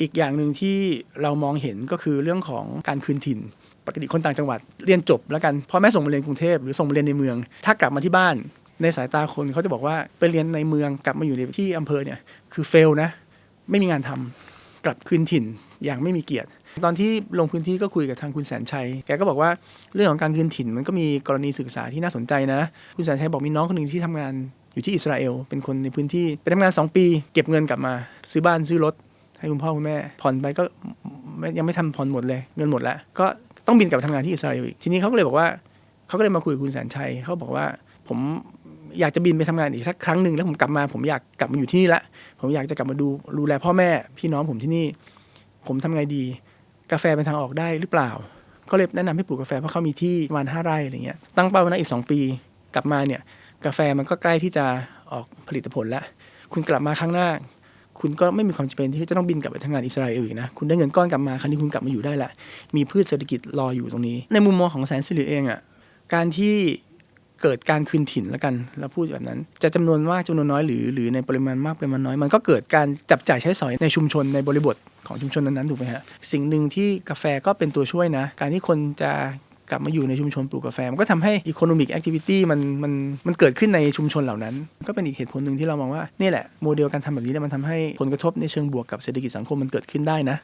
อีกอย่างหนึ่งที่เรามองเห็นก็คือเรื่องของการคืนถิ่น ปกติคนต่างจังหวัดเรียนจบแล้วกันพ่อแม่ส่งมาเรียนกรุงเทพหรือส่งมาเรียนในเมือง ถ้ากลับมาที่บ้านในสายตาคนเขาจะบอกว่าไปเรียนในเมืองกลับมาอยู่ในที่อำเภอเนี่ยคือเฟลนะไม่มีงานทำกลับคืนถิ่นอย่างไม่มีเกียรติ ตอนที่ลงพื้นที่ก็คุยกับทางคุณแสนชัย แกก็บอกว่าเรื่องของการคืนถิ่นมันก็มีกรณีศึกษาที่น่าสนใจนะ คุณแสนชัยบอกมีน้องคนหนึ่งที่ทำงานอยู่ที่อิสราเอลเป็นคนในพื้นที่ไปทำงาน 2 ปี เก็บเงินกลับมา ซื้อบ้านซื้อรถ ให้คุณพ่อคุณแม่ ผ่อนไปก็ยังไม่ทำผ่อนหมดเลยเงินหมดแล้ว ก็ต้องบินกลับไปทำงานที่อิสราเอลอีกทีนี้เขาก็เลยบอกว่าเขาก็เลยมาคุยกับคุณแสนชัยเขาบอกว่าผมอยากจะบินไปทำงานอีกสักครั้งหนึ่งแล้วผมกลับมา ผมอยากกลับมาอยู่ที่นี่ละผมอยากจะกลับมาดูดูแลพ่อแม่พี่น้องผมที่นี่ ผมทำไงดี กาแฟเป็นทางออกได้หรือเปล่า ก็เลยแนะนำให้ปลูกกาแฟเพราะเขามีที่ประมาณห้าไร่อะไรเงี้ยตั้งเป้าไว้นะอีก 2 ปี กลับมาเนี่ย กาแฟมันก็ใกล้ที่จะออกผลิตผลแล้ว คุณกลับมาครั้งหน้า คุณก็ไม่มีความจำเป็นที่จะต้องบินกลับไปทำงานอิสราเอลอีกนะ คุณได้เงินก้อนกลับมาครั้งนี้คุณกลับมาอยู่ได้ละ มีพืชเศรษฐกิจรออยู่ตรงนี้ ในมุมมองของแสนสิริเองอะ่ะ การที่เกิดการคืนถิ่นแล้วกันเราพูดแบบนั้น จะจำนวนมากจำนวนน้อยหรือหรือในปริมาณมากปริมาณน้อย มันก็เกิดการจับจ่ายใช้สอยในชุมชนในบริบทของชุมชนนั้นๆถูกไหมฮะ สิ่งหนึ่งที่กาแฟก็เป็นตัวช่วยนะ การที่คนจะ กลับมาอยู่ในชุมชนปลูกกาแฟ มันก็ทำให้ economic activity มันมันมันเกิดขึ้นในชุมชนเหล่านั้น ก็เป็นอีกเหตุผลหนึ่งที่เรามองว่า นี่แหละโมเดลการทำแบบนี้เนี่ยมันทำให้ผลกระทบในเชิงบวกกับเศรษฐกิจสังคมมันเกิดขึ้นได้นะ